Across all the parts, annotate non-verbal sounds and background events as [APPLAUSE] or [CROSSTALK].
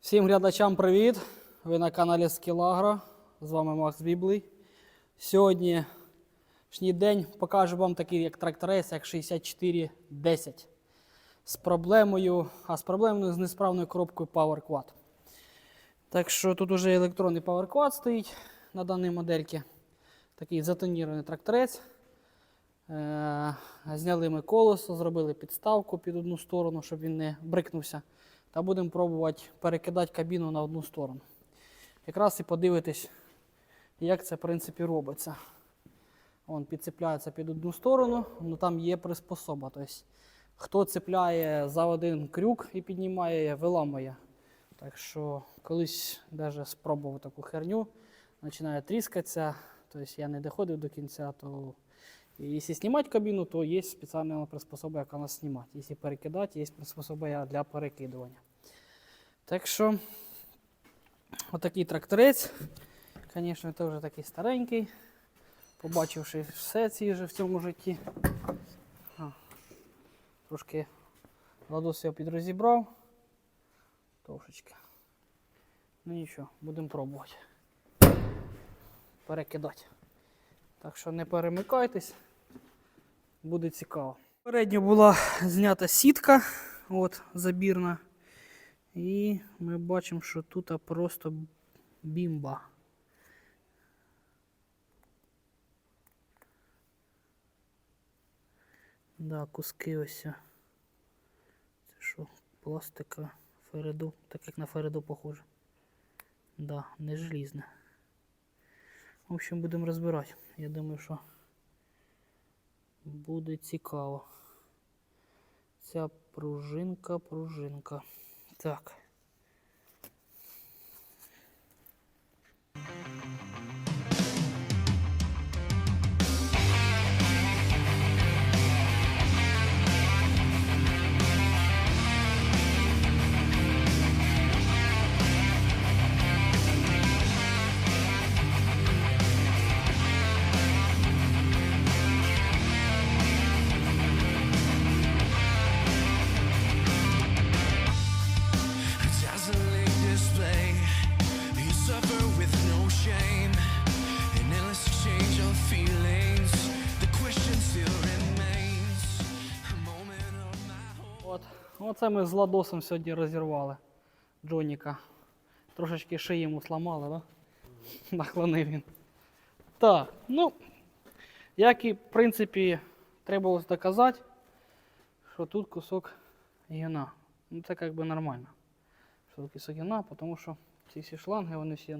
Всім глядачам привіт! Ви на каналі Скілагро. З вами Макс Біблий. Сьогоднішній день покажу вам такий як тракторець, як 6410. З проблемою, а з проблемою з несправною коробкою Power Quad. Так що тут уже електронний Power Quad стоїть на даній модельці. Такий затонірований тракторець. Е, Зняли ми колесо, зробили підставку під одну сторону, щоб він не брикнувся. Та будемо пробувати перекидати кабіну на одну сторону. Якраз і подивитись, як це в принципі робиться. Вон підцепляється під одну сторону, але там є приспособа. Тобто, хто цепляє за один крюк і піднімає, виламує. Так що колись навіть спробував таку херню, починає тріскатися. Тобто я не доходив до кінця, то якщо знімати кабіну, то є спеціальна приспособа, яка нас знімати. Якщо перекидати, є приспособа для перекидування. Так що, отакий тракторець. Звісно, це вже такий старенький. Побачивши все ці вже в цьому житті. А, трошки ладос його підрозібрав. Трошечки. Ну нічого, будемо пробувати. Перекидати. Так що не перемикайтесь, буде цікаво. Передньо була знята сітка, от, забірна. І ми бачимо, що тут просто бімба. Да, куски ось. Це що, пластика, фереду, так як на фереду похоже. Да, не желізне. В общем, будемо розбирати. Я думаю, що буде цікаво. Ця пружинка, пружинка. Так. With no shame, an endless exchange of feelings. The question still remains. A moment of my hope. От. Оце ми з Ладосом сьогодні розірвали Джоніка. Трошечки шиї йому сламали, да? Нахлонив він. Так, ну, як і в принципі треба було доказати, що тут кусок гіна. Ну це як би нормально. Що тут кусок гіна, тому що ці всі шланги, вони всі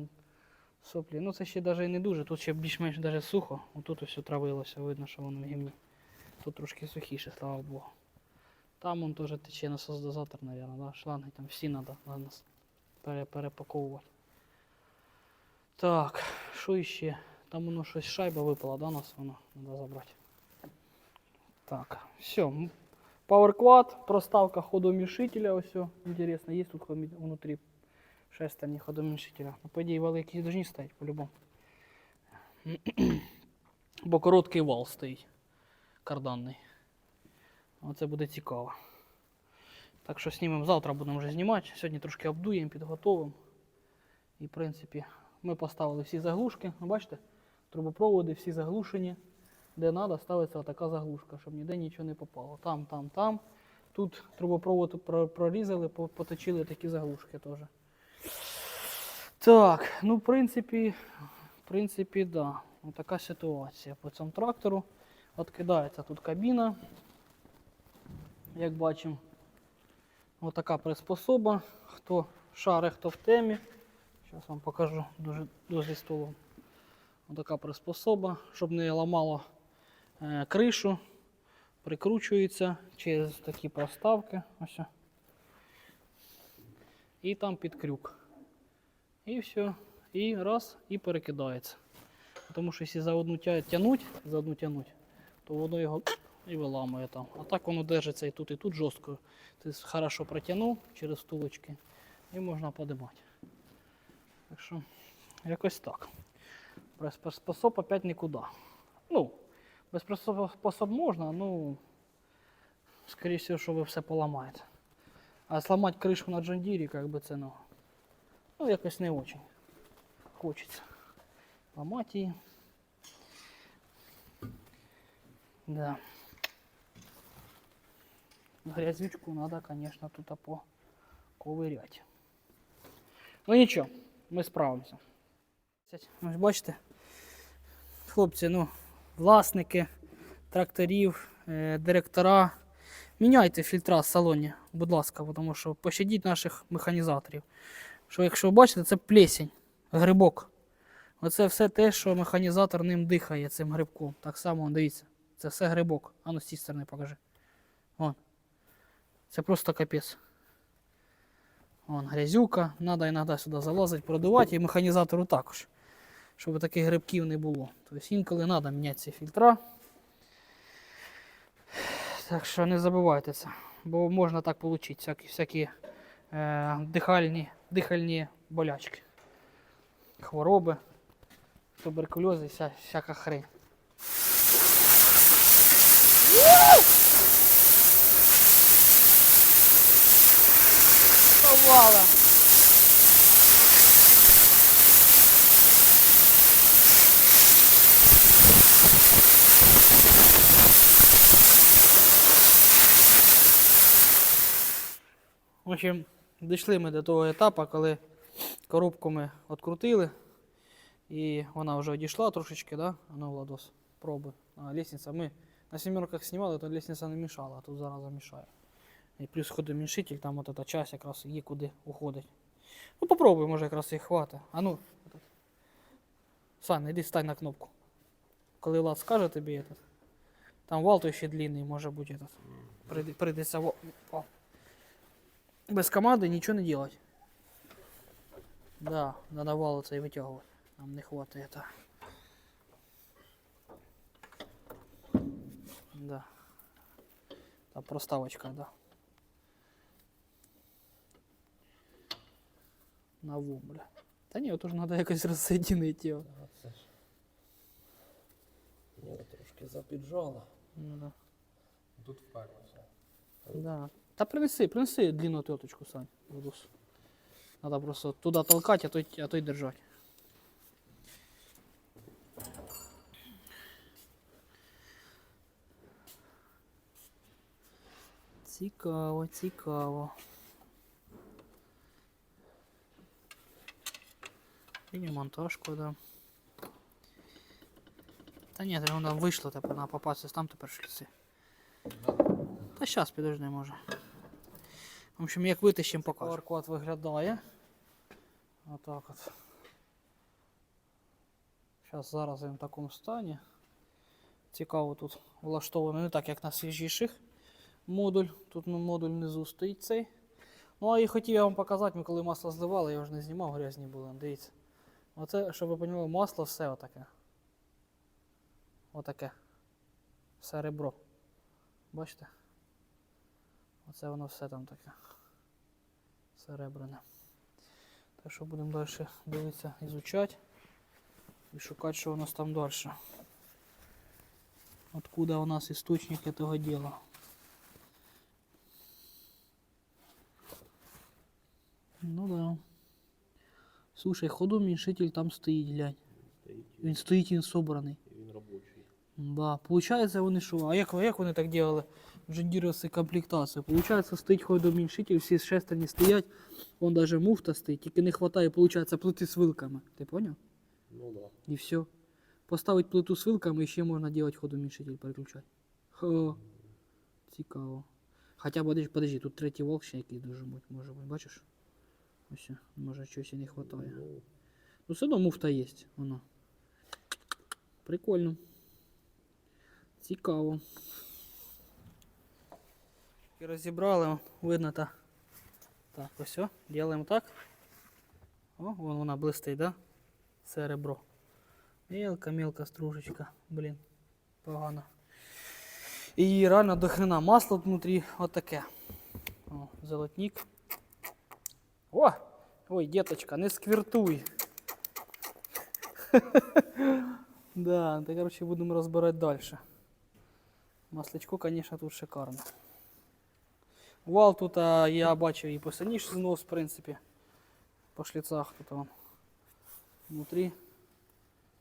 соплі. Ну це ще навіть і не дуже, тут ще більш-менш навіть сухо. Отут ось травилося, видно, що воно в гімні. Тут трошки сухіше, слава Богу. Там он теж тече насосдозатор, наверное, да? шланги там всі треба на нас пере, перепаковувати. Так, що іще? Там воно щось шайба випала, да, у нас воно треба забрати. Так, все. Power Quad, проставка ходомішителя, ось все. Интересно, є тут хомі- внутрі шестерні ходомішителя. Ну, по ідеї, якісь должні стоять по-любому. [CLEARS THROAT] Бо короткий вал стоїть. Карданний. Оце буде цікаво. Так що знімемо завтра будемо вже знімати. Сьогодні трошки обдуємо, підготовимо. І в принципі ми поставили всі заглушки. Ну, бачите, трубопроводи всі заглушені. Де треба, ставиться така заглушка, щоб ніде нічого не попало. Там, там, там. Тут трубопровод прорізали, поточили такі заглушки теж. Так, ну в принципі, в принципі, да. Ось така ситуація по цьому трактору. Откидається тут кабіна. Як бачимо, отака приспособа. Хто шари, хто в темі. Зараз вам покажу дуже, дуже столом. Отака приспособа, щоб не ламало е, кришу. Прикручується через такі проставки. Ось. І там під крюк. І все. І раз, і перекидається. Тому що якщо за одну тя- тянуть, за одну тянуть, то воно його і виламує там. А так воно держиться і тут, і тут жорстко. Ти хорошо протягнув через втулочки і можна подимати. Так що, якось так. Без приспособ опять нікуди. Ну, без приспособ можна, ну, скоріше всього, що ви все поламаєте. А сломати кришу на Джондірі, як би це ну, Ну, якось не очень. Хочеться. Ламати її. Да. Грязючку надо, конечно, тут поковырять. Ну нічого, ми справимося. Ось бачите, хлопці, ну, власники тракторів, е, директора. Міняйте фільтра в салоні, будь ласка, тому що пощадіть наших механізаторів. Що, якщо ви бачите, це плесень, грибок. Оце все те, що механізатор ним дихає цим грибком. Так само, дивіться, це все грибок. А ну з цієї сторони покажи. Вон. Це просто капець. Вон грязюка, треба іноді сюди залазити, продувати, і механізатору також. Щоб таких грибків не було. Тобто інколи треба міняти ці фільтра. Так що не забувайте це. Бо можна так отримати всякі, всякі е, дихальні, дихальні болячки. Хвороби, туберкульоз і вся, всяка хрень. Повала. В общем, дійшли ми до того етапу, коли коробку ми відкрутили, і вона вже одійшла трошечки, да? А ну, Владос, пробуй. А, лестниця. Ми на сімерках знімали, то лестниця не мішала, а тут зараз замішає. І плюс ходомішитель, там от эта часть якраз є куди уходить. Ну попробуй, може якраз і хватить. А ну. отак. Сань, іди стань на кнопку. Коли Влад скаже тобі этот, там вал той ще длинний, може бути этот. Прийде- Прийдеться во- о. без команди нічого не делать. Да, надо вал цей витягувати. Нам не хватает. это. Да. Там проставочка, да. На ву, бля. Та ні, отож треба якось [LAUGHS] розсоединити його. А, це ж. Ні, трошки запіджало. Ну, да. Тут вперлося. Да. Та принеси, принеси длинну отверточку, Сань, Владус. Надо просто туда толкать, а то, а то й держать. Цікаво, цікаво. І монтажку, да. Та ні, воно там вийшло тепер на попасти, там тепер шліси. Та зараз підожди, може. В общем, як витащимо, покажу. Аркод виглядає. Отак от. Зараз зараз він в такому стані. Цікаво тут влаштовано не так, як на свіжіших модуль. Тут ну, модуль внизу стоїть цей. Ну а і хотів я вам показати, ми коли масло зливали, я вже не знімав, грязні були. Дивіться. Оце, щоб ви розуміли, масло все отаке. Отаке. Все ребро. Бачите? Оце воно все там таке. Серебряне. Так що будемо далі дивитися, ізучати і шукати, що у нас там далі. Откуда у нас істочник этого дела. Ну да. Слушай, ходоуменьшитель там стоїть, глянь. Стоїть. Він стоїть, він собраний. І він робочий. Да, получается вони що? А як, як вони так делали в джендіровській комплектації? Получается, стоїть ходоуменьшитель, всі шестерні стоять, вон даже муфта стоїть, тільки не хватає, получается, плити з вилками. Ти понял? Ну да. І все. Поставить плиту з вилками і ще можна делать ходоуменьшитель переключати. Ха. Цікаво. Хоча подожди, подожди, тут третій волк ще якийсь дуже бути, може бути, бачиш? Ось, може щось і не хватає. Ну, Ну все одно муфта є, вона. Прикольно. Цікаво. І розібрали, видно та. Так, ось все. Делаємо так. О, вон вона блистить, да? Це ребро. Мелка, мелка стружечка. Блін. Погано. І реально до хрена масло внутрі отаке. О, золотник. О! Ой, деточка, не сквіртуй. [LAUGHS] Да, та короче будемо розбирати далі. Масличко, конечно, тут шикарне. Вал тут а, я бачив і посильніший знос, в принципі. по шлицах тут он внутри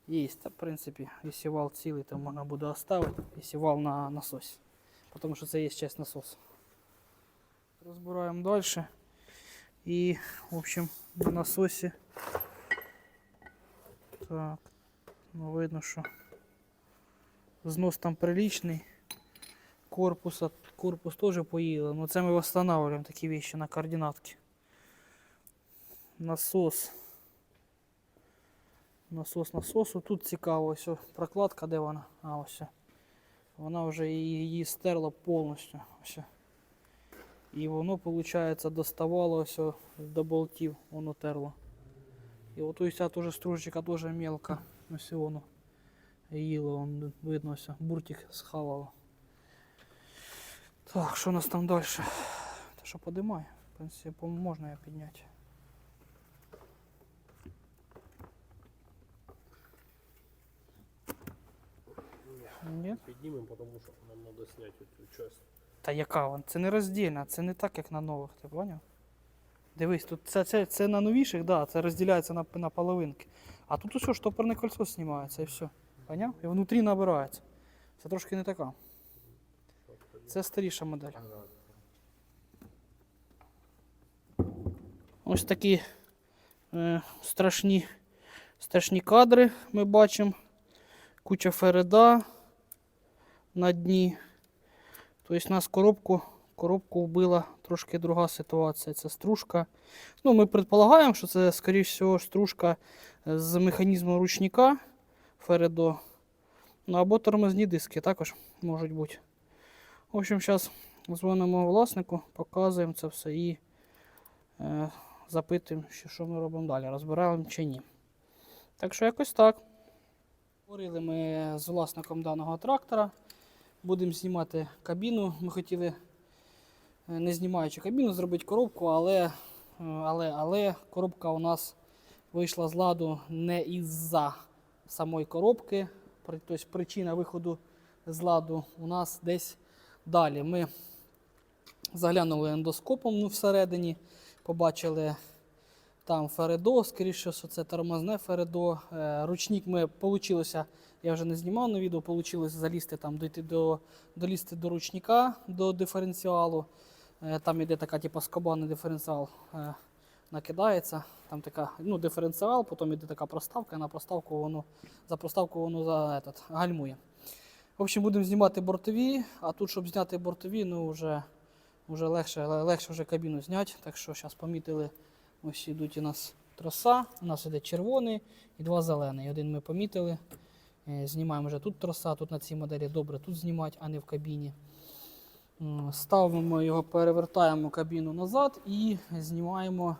есть. Та, в принципі, якщо вал цілий, то можна буде оставити, якщо вал на насосі. Тому що це є часть насосу. Розбираємо далі. І, в общем, на насосі. Так, ну видно, що знос там приличний. Корпуса, корпус теж поїли. Ну це ми встановлюємо такі вещи на координатки. Насос. Насос насосу. Тут цікаво, ось прокладка, де вона? А, ось. Вона вже її, стерла повністю. Ось. І воно, виходить, доставало ось до болтів, воно терло. І от ось теж стружечка теж мелка. Ось воно. Їло, видно, ось, буртик схавало. Так, що у нас там далі? Та що подимай? В принципі, можна я підняти. Ні? Піднімемо, тому що нам треба зняти цю частину. Та яка вона? Це не роздільна, це не так, як на нових, ти поняв? Дивись, тут це, це, це на новіших, да, це розділяється на, на половинки. А тут усе штопорне кольцо знімається і все. Поняв? І внутрі набирається. Це трошки не така. Це старіша модель. Ось такі е, страшні, страшні кадри ми бачимо. Куча фереда на дні. Тобто нас коробку, коробку вбила трошки друга ситуація. Це стружка. Ну, ми предполагаємо, що це, скоріш всього, стружка з механізму ручника Фередо. Ну, або тормозні диски також можуть бути. В общем, зараз дзвонимо власнику, показуємо це все і е, запитуємо, що, що ми робимо далі, розбираємо чи ні. Так що якось так. Говорили ми з власником даного трактора. Будемо знімати кабіну. Ми хотіли, е, не знімаючи кабіну, зробити коробку, але, е, але, але коробка у нас вийшла з ладу не із-за самої коробки. Тобто причина виходу з ладу у нас десь далі. Ми заглянули ендоскопом ну, всередині, побачили там Фередо, скоріше, що це тормозне Фередо. Е, Ручник ми получилося, я вже не знімав на відео, вийшло залізти там, дойти до, долізти до ручника, до диференціалу. Е, Там іде така, типу, скобаний диференціал е, накидається. Там така, ну, диференціал, потім іде така проставка, і на проставку воно, за проставку воно за, этот, гальмує. В общем, будемо знімати бортові, а тут, щоб зняти бортові, ну вже, вже легше, легше вже кабіну зняти. Так що зараз помітили, ось ідуть у нас троса. У нас іде червоний і два зелені. Один ми помітили. Е, Знімаємо вже тут троса, тут на цій моделі добре тут знімати, а не в кабіні. Ставимо його, перевертаємо кабіну назад і знімаємо,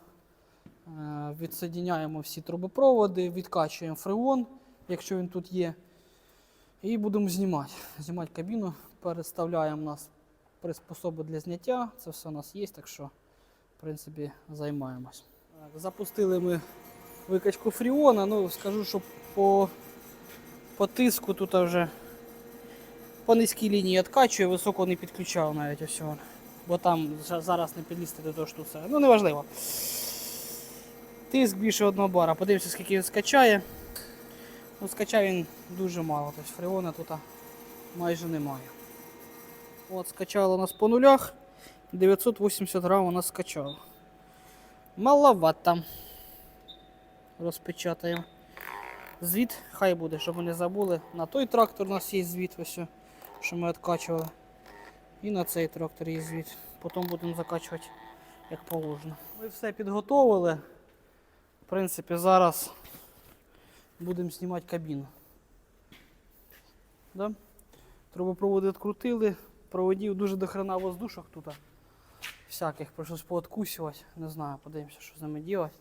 е, відсоединяємо всі трубопроводи, відкачуємо фреон, якщо він тут є. І будемо знімати. Знімати кабіну, переставляємо у нас приспособи для зняття. Це все у нас є, так що, в принципі, займаємось. Запустили ми викачку фріона. Ну, скажу, що по, по тиску тут вже по низькій лінії відкачує, високо не підключав навіть ось. Бо там зараз не підлізти до того, що це. Ну, неважливо. Тиск більше одного бара. Подивимося, скільки він скачає. Ну, скачав він дуже мало, тобто фреона тут майже немає. От, скачало нас по нулях. 980 грам у нас скачало. Маловато. Розпечатаємо. Звіт хай буде, щоб ви не забули. На той трактор у нас є звіт, ось, що ми відкачували. І на цей трактор є звіт. Потім будемо закачувати як положено. Ми все підготовили. В принципі, зараз будемо знімати кабіну. Да? Трубопроводи відкрутили, проводів дуже дохрена воздушок тут. Всяких прийшлось пооткусювати. Не знаю, подивимося, що з ними робити.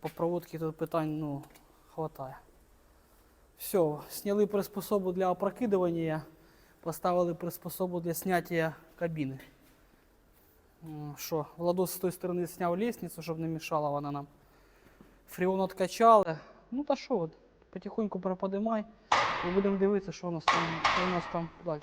По, проводці тут питань ну, хватає. Все, зняли приспособу для опрокидування, поставили приспособу для зняття кабіни. Що, Владос з тої сторони зняв лестницю, щоб не мішала вона нам. Фріон откачали. Ну та що, от, потихоньку переподимай. І будемо дивитися, що у нас там, що у нас там далі.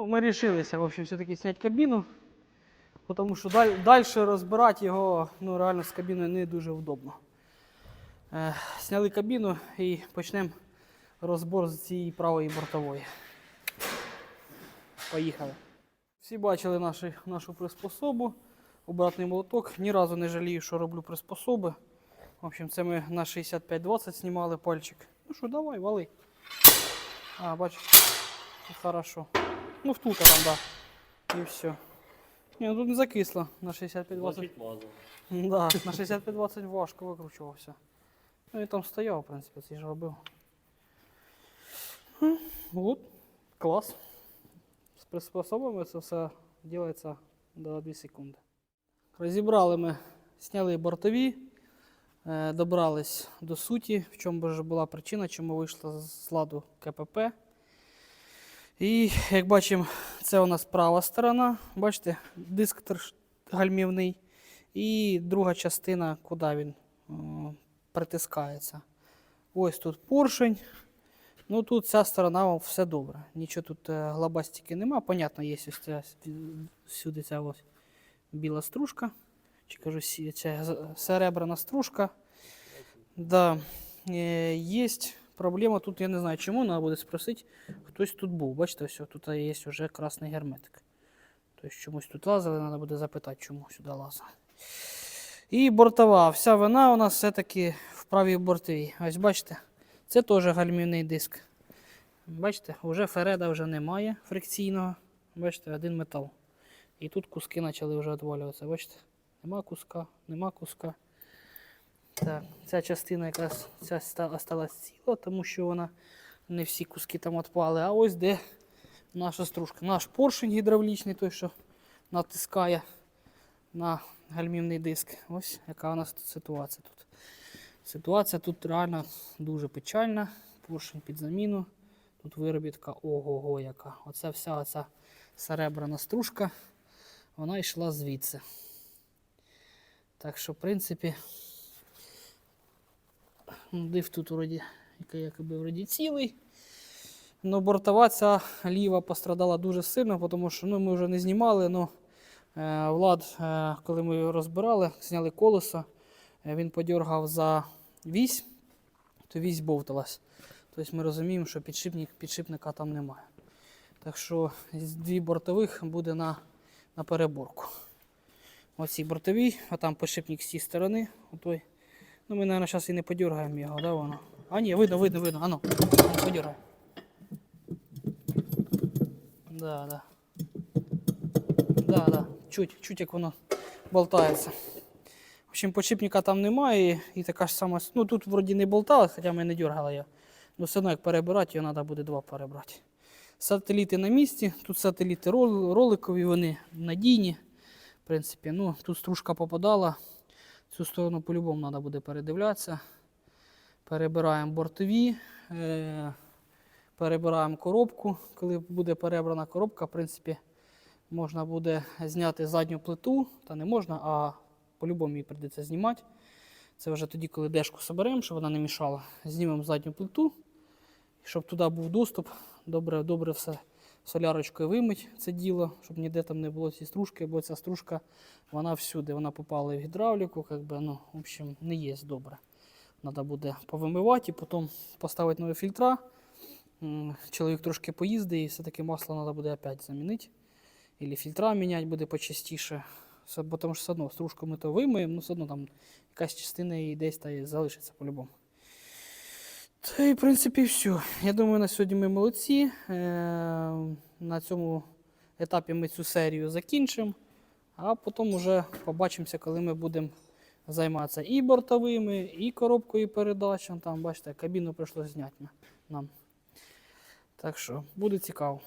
Ми вирішилися, все-таки зняти кабіну, тому що далі, розбирати його ну, реально з кабіною не дуже удобно. Е, сняли кабіну і почнемо розбор з цієї правої бортової. Поїхали. Всі бачили наші, нашу приспособу, обратний молоток. Ні разу не жалію, що роблю приспособи. В общем, це ми на 65-20 знімали пальчик. Ну що, давай, вали. А, бачиш, хорошо. Ну, втулка там, да. І все. Ні, ну тут не закисло на 65-20. Да, на 65-20 важко викручувався. Ну і там стояв, в принципі, цей ж робив. От, клас. З приспособами це все робиться до 2 секунди. Розібрали ми, зняли бортові, е, добрались до суті, в чому ж була причина, чому вийшла з ладу КПП. І як бачимо, це у нас права сторона. Бачите, диск гальмівний. І друга частина, куди він о, притискається. Ось тут поршень. Ну тут ця сторона все добре. Нічого тут е, глобастики нема. Понятно, є ось ця сюди ця ось біла стружка. Чи кажу, ця серебряна стружка. Да. Е, є проблема тут, я не знаю чому, треба буде спросити. Хтось тут був. Бачите, ось тут є вже красний герметик. Тобто чомусь тут лазили, треба буде запитати, чому сюди лазили. І бортова. Вся вона у нас все-таки в правій бортовій. Ось бачите, це теж гальмівний диск. Бачите, вже фереда вже немає фрикційного. Бачите, один метал. І тут куски почали вже відвалюватися. Бачите? Нема куска, нема куска. Так, ця частина якраз ця ста- осталась ціла, тому що вона не всі куски там відпали. А ось де наша стружка. Наш поршень гідравлічний, той, що натискає на гальмівний диск. Ось яка у нас тут ситуація тут. Ситуація тут реально дуже печальна. Поршень під заміну. Тут виробітка ого-го яка. Оце вся оця серебряна стружка, вона йшла звідси. Так що, в принципі, див тут вроді, якби вроді цілий. Ну, бортова ця ліва пострадала дуже сильно, тому що ну, ми вже не знімали. Ну, е, Влад, е, коли ми його розбирали, зняли колесо, е, він подергав за вісь, то вісь бовталась. Тобто ми розуміємо, що підшипник, підшипника там немає. Так що з дві бортових буде на, на переборку. Оці бортові, а там підшипник з цієї сторони. Отой. Ну, ми, мабуть, зараз і не подергаємо його, да, воно? А ні, видно, видно, видно. Ану, подергай. Да, да. Да, да. Чуть, чуть як воно болтається. В общем, подшипника там немає і, така ж сама. Ну тут вроді не болталось, хоча ми не дергали його. Ну все одно як перебирати, його треба буде два перебрати. Сателіти на місці. Тут сателіти роликові, вони надійні. В принципі, ну тут стружка попадала. Цю сторону по-любому треба буде передивлятися. Перебираємо бортові. Е- перебираємо коробку. Коли буде перебрана коробка, в принципі, можна буде зняти задню плиту, та не можна, а по-любому її прийдеться знімати. Це вже тоді, коли дешку соберемо, щоб вона не мішала. Знімемо задню плиту, щоб туди був доступ. Добре, добре все солярочкою вимить це діло, щоб ніде там не було цієї стружки, бо ця стружка вона всюди, вона попала в гідравліку, как би, ну, в общем, не є добре. Треба буде повимивати і потім поставити нові фільтра. Чоловік трошки поїздить і все-таки масло треба буде опять замінити. Або фільтра міняти буде почастіше. Бо тому що все одно стружку ми то вимиємо, ну все одно там якась частина її десь та залишиться по-любому. Та і в принципі все. Я думаю, на сьогодні ми молодці. Е, На цьому етапі ми цю серію закінчимо. А потім вже побачимося, коли ми будемо займатися і бортовими, і коробкою передач. Там, бачите, кабіну прийшлося зняти нам. Так що буде цікаво.